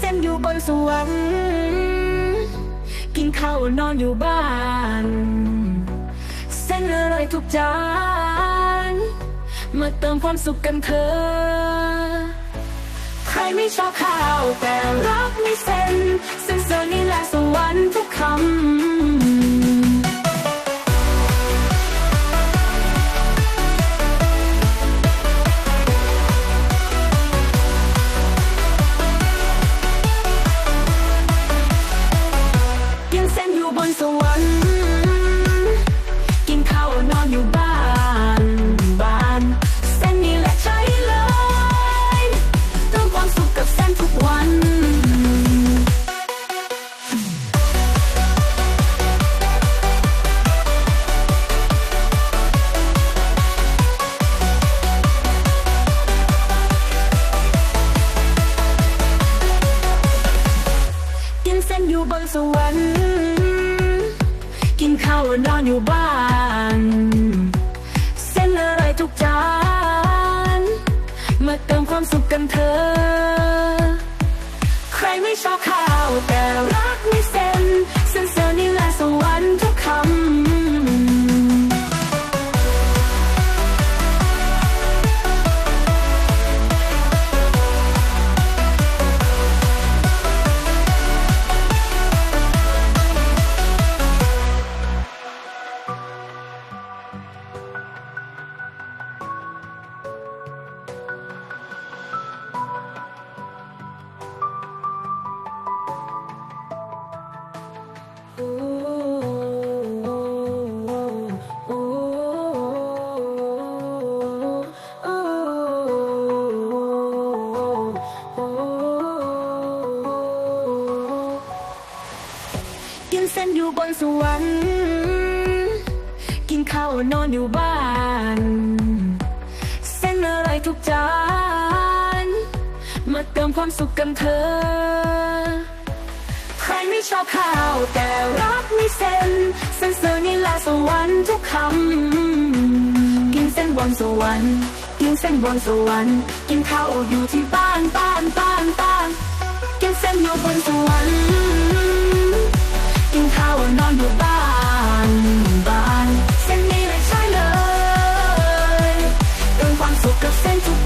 เซ็มอยู่บนสวรรค์กินข้าวนอนอยู่บ้าน เส้นอร่อยทุกจาน มาเติมความสุขกันเถอะใครไม่ชอบข้าวแต่รักไม่เส้น สวรรค์ กินข้าวนอนอยู่บ้าน บ้าน เส้นนี้แหละใช่เลยเติมความสุขกับเส้นทุกวันกินเส้นอยู่บนสวรรค์ นข้าวนอนอยู่บ้าน เส้นอะไรทุกจาน มาเติมความสุขกันเถอะ ใครไม่ชอบข้าว กินเส้นอยู่บนสวรรค์กินข้าวนอนอยู่บ้าน เส้นอะไรทุกจาน มาเติมความสุขกันเถอะ ชอบข้าว แต่รักไม่เซนเส้นเสือนี่ละสวรรค์ทุกคำกินเส้นบนสวรรค์กินเส้นบนสวรรค์กินข้าวอยู่ที่บ้านบ้านบ้านบ้านกินเส้นอยู่บนสวรรค์กินข้าวนอนอยู่บ้านบ้านเส้นนี้เลยใช่เลยเป็นความสุขกับเส้นทุก